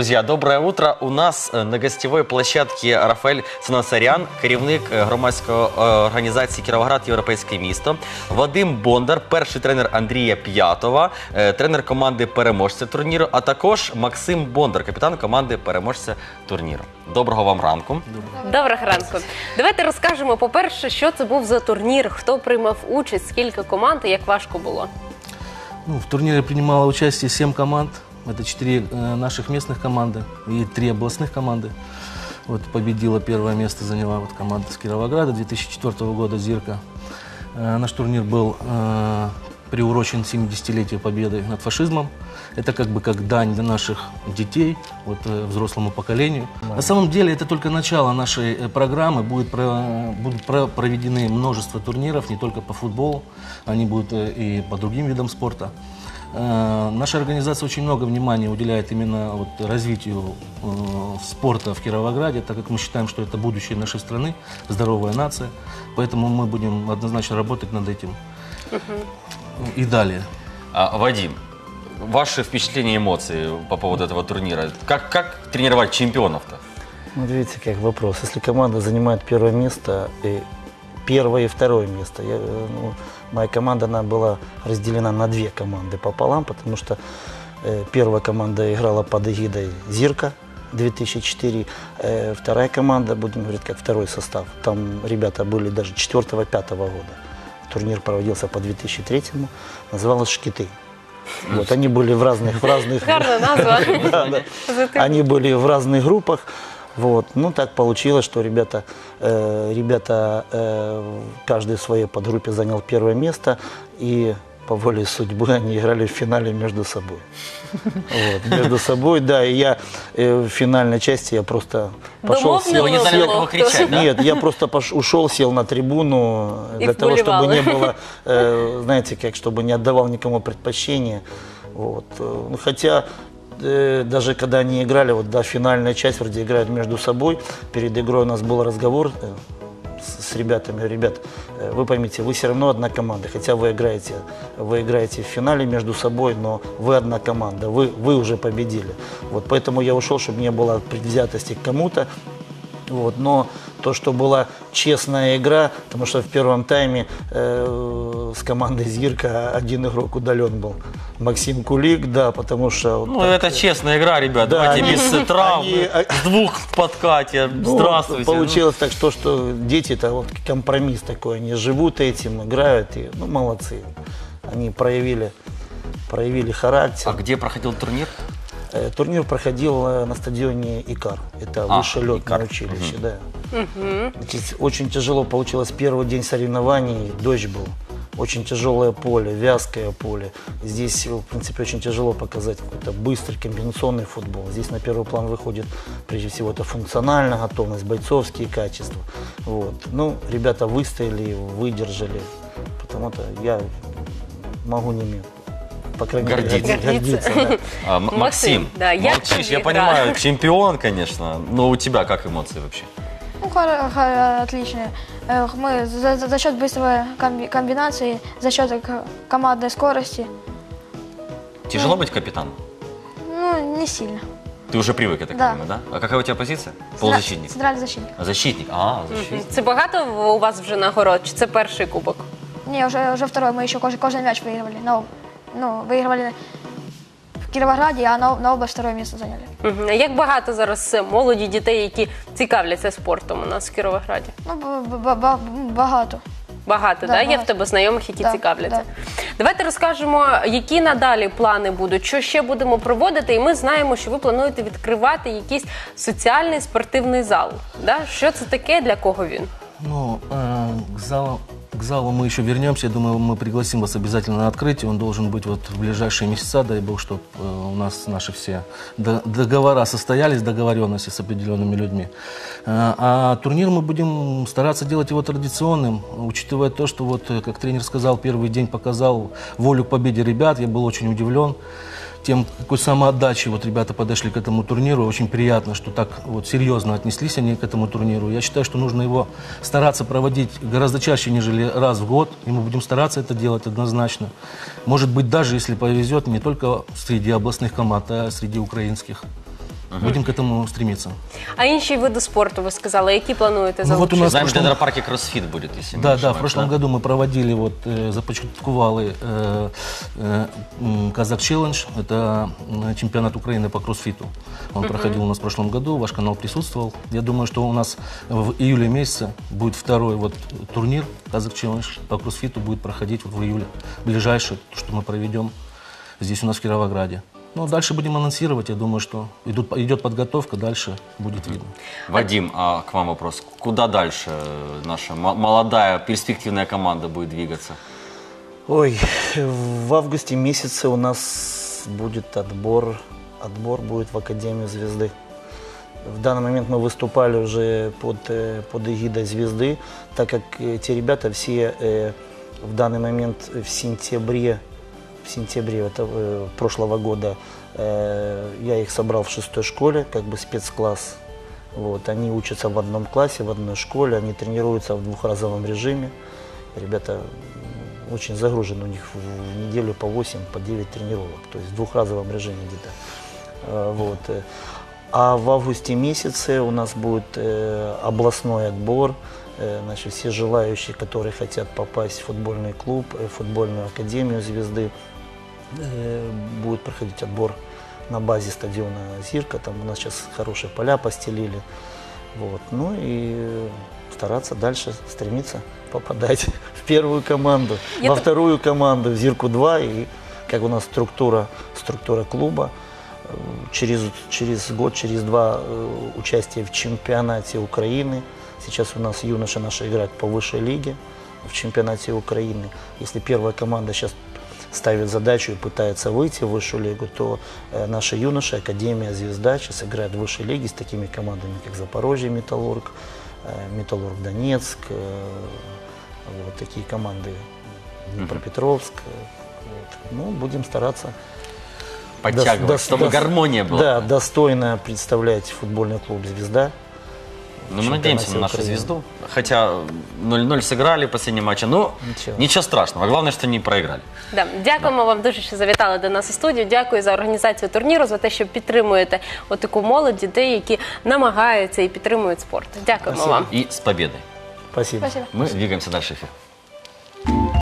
Друзья, доброе утро. У нас е, на гостевой площадке Рафаель Санасарян, керівник е, громадської е, організації Кіровоград Європейське місто, Вадим Бондар, перший тренер Андрія П'ятова, тренер команди переможця турніру, а також Максим Бондар, капітан команди переможця турніру. Доброго вам ранку. Доброго ранку. Давайте розкажемо, по-перше, що це був за турнір, хто приймав участь, скільки команд і як важко було. Ну, в турнире принимало участие 7 команд. Это 4 э, наших местных команды и 3 областных команды. Вот победила первое место, заняла вот команда с Кировограда 2004 года «Зирка». Э, наш турнир был э, приурочен 70-летию победы над фашизмом. Это как бы как дань для наших детей, вот, э, взрослому поколению. На самом деле это только начало нашей программы. Будет про- будут про- проведены множество турниров, не только по футболу, они будут и по другим видам спорта. Э, Наша организация очень много внимания уделяет именно вот развитию э, спорта в Кировограде, так как мы считаем, что это будущее нашей страны, здоровая нация. Поэтому мы будем однозначно работать над этим. И далее. А, Вадим, ваши впечатления и эмоции по поводу этого турнира? Как, как тренировать чемпионов-то? Вот видите, как вопрос. Если команда занимает первое место, и первое и второе место, я, э, ну, моя команда она была разделена на две команды пополам, потому что э, первая команда играла под эгидой «Зирка», 2004. Э, вторая команда, будем говорить, как второй состав. Там ребята были даже 4-5 года. Турнир проводился по 2003 называлось «Шкиты». Вот, они были в разных, в разных. Они были в разных группах. Вот. Ну, так получилось, что ребята, э, ребята э, каждый в своей подгруппе занял первое место. И по воле судьбы они играли в финале между собой. Вот, между собой, да. И я э, в финальной части я просто пошел, сел, не знали, кто- кричать, да? нет, я просто пош- ушел, сел на трибуну И для того, чтобы не было, э, знаете, как, чтобы не отдавал никому предпочтение. Вот. э, ну, Хотя э, даже когда они играли, вот да, финальная часть вроде играют между собой. Перед игрой у нас был разговор э, с, ребятами. Ребят, э, вы поймите, вы все равно одна команда, хотя вы играете, вы играете в финале между собой, но вы одна команда, вы, вы уже победили. Вот поэтому я ушел, чтобы не было предвзятости к кому-то. Вот, но то, что была честная игра, потому что в первом тайме э, с командой Зирка один игрок удален был. Максим Кулик, да, потому что... Ну, так, это честная игра, ребят. Да, Давайте они- без травм, они- с двух подкате. ну, Здравствуйте. Получилось так, что, что дети, это вот компромисс такой, они живут этим, играют, и, ну, молодцы. Они проявили, проявили характер. А где проходил турнир? Э, Турнир проходил э, на стадионе ИКАР. Это А, высшее летное ИКАР. училище, да. Здесь Очень тяжело получилось первый день соревнований, дождь был. Очень тяжелое поле, вязкое поле. Здесь, в принципе, очень тяжело показать какой-то быстрый комбинационный футбол. Здесь на первый план выходит, прежде всего, это функциональная готовность, бойцовские качества. Вот. Ну, ребята выстояли, выдержали. Потому-то я могу ними, по крайней Гордиться. мере, гордиться. да. А, Максим, Максим, да, молчишь. Я понимаю, чемпион, конечно, но у тебя как эмоции вообще? Ну, хор- хор- отлично. Э, Мы за, за- за счет быстрой комби- комбинации, за счет э, командной скорости, Тяжело быть капитаном? ну, не сильно. Ты уже привык, я так Да. понимаю, да? А какая у тебя позиция? Центра- Полузащитник. Центральный защитник. А, Защитник. А, защитник. Це багато у вас вже нагород, чи це перший кубок? Не, уже, уже второй, мы еще кожный, кожный мяч выигрывали. Но, ну, выигрывали в Кировограде, а на, на область второе место заняли. Мгм. А Як багато зараз е, молоді дітей, які цікавляться спортом у нас в Кіровограді? Ну, б- багато. Багато, да, Да, Є в багато. тебе знайомих, які Да, цікавляться. Давайте розкажемо, які надалі плани будуть, що ще будемо проводити. І ми знаємо, що ви плануєте відкривати якийсь соціальний спортивний зал. Да? Що це таке, для кого він? Ну, э, к залу, к залу мы еще вернемся. Я думаю, мы пригласим вас обязательно на открытие. Он должен быть вот в ближайшие месяца, дай бог, чтобы у нас наши все до- договора состоялись, договоренности с определенными людьми. Э, а турнир мы будем стараться делать его традиционным, учитывая то, что вот, э, как тренер сказал, первый день показал волю к победе ребят. Я был очень удивлен тем, какой самоотдачей вот ребята подошли к этому турниру. Очень приятно, что так вот серьезно отнеслись они к этому турниру. Я считаю, что нужно его стараться проводить гораздо чаще, нежели раз в год. И мы будем стараться это делать однозначно. Может быть, даже если повезет, не только среди областных команд, а среди украинских. Будем к этому стремиться. А інші види спорту ви сказали, які плануєте Ну, вот у залучити? нас Знаем, в что в прошлом- Дендропарке кроссфит будет, если не Да, да, в ошибаюсь, прошлом году мы проводили, вот, э, започаткували э, э, м, Казак Челлендж, это м, чемпионат Украины по кроссфиту. Он проходил у нас в прошлом году, ваш канал присутствовал. Я думаю, что у нас в июле месяце будет второй вот турнир Казак Челлендж по кроссфиту будет проходить вот в июле. Ближайший, что мы проведем здесь у нас в Кировограде. Ну, дальше будем анонсировать, я думаю, что идут, идет подготовка, дальше будет видно. Вадим, а к вам вопрос. Куда дальше наша мо- молодая перспективная команда будет двигаться? Ой, в августе месяце у нас будет отбор. Отбор будет в Академию Звезды. В данный момент мы выступали уже под, э, под эгидой Звезды, так как э, те ребята все э, в данный момент в сентябре, сентябре это, э, прошлого года э, я их собрал в шестой школе, как бы спецкласс. Вот, они учатся в одном классе, в одной школе, они тренируются в двухразовом режиме. Ребята очень загружены, у них в в неделю по 8, по 9 тренировок, то есть в двухразовом режиме где-то. Э, Вот. э. А в августе месяце у нас будет э, областной отбор. Э, Значит, все желающие, которые хотят попасть в футбольный клуб, в футбольную академию звезды, будет проходить отбор на базе стадиона Зирка. Там у нас сейчас хорошие поля постелили. Вот. Ну и стараться дальше стремиться попадать в первую команду, Я во так- вторую команду, в Зирку-2. И как у нас структура, структура клуба, э, через, через год, через два э, участие в чемпионате Украины. Сейчас у нас юноши наши играют по высшей лиге в чемпионате Украины. Если первая команда сейчас ставит задачу и пытается выйти в высшую лигу, то э, наши юноши, Академия Звезда сейчас играют в высшей лиге с такими командами, как Запорожье, Металлург, э, Металлург Донецк, э, вот такие команды, Днепропетровск. э, вот. Ну, будем стараться Подтягивать, дос- чтобы дос- гармония была. Да, достойно представлять футбольный клуб «Звезда». Ну, мы чемпионате надеемся на нашу Украины. звезду. Хотя 0-0 сыграли в последнем матче. Но Ничего. ничего страшного. Главное, что не проиграли. Да. Дякуємо вам дуже, що завітали до нас у студію. Дякую за організацію турніру, за те, що підтримуєте отаку молодь, дітей, які намагаються і підтримують спорт. Дякуємо Спасибо. вам. И с победой. Спасибо. Спасибо. Мы двигаемся дальше в эфир.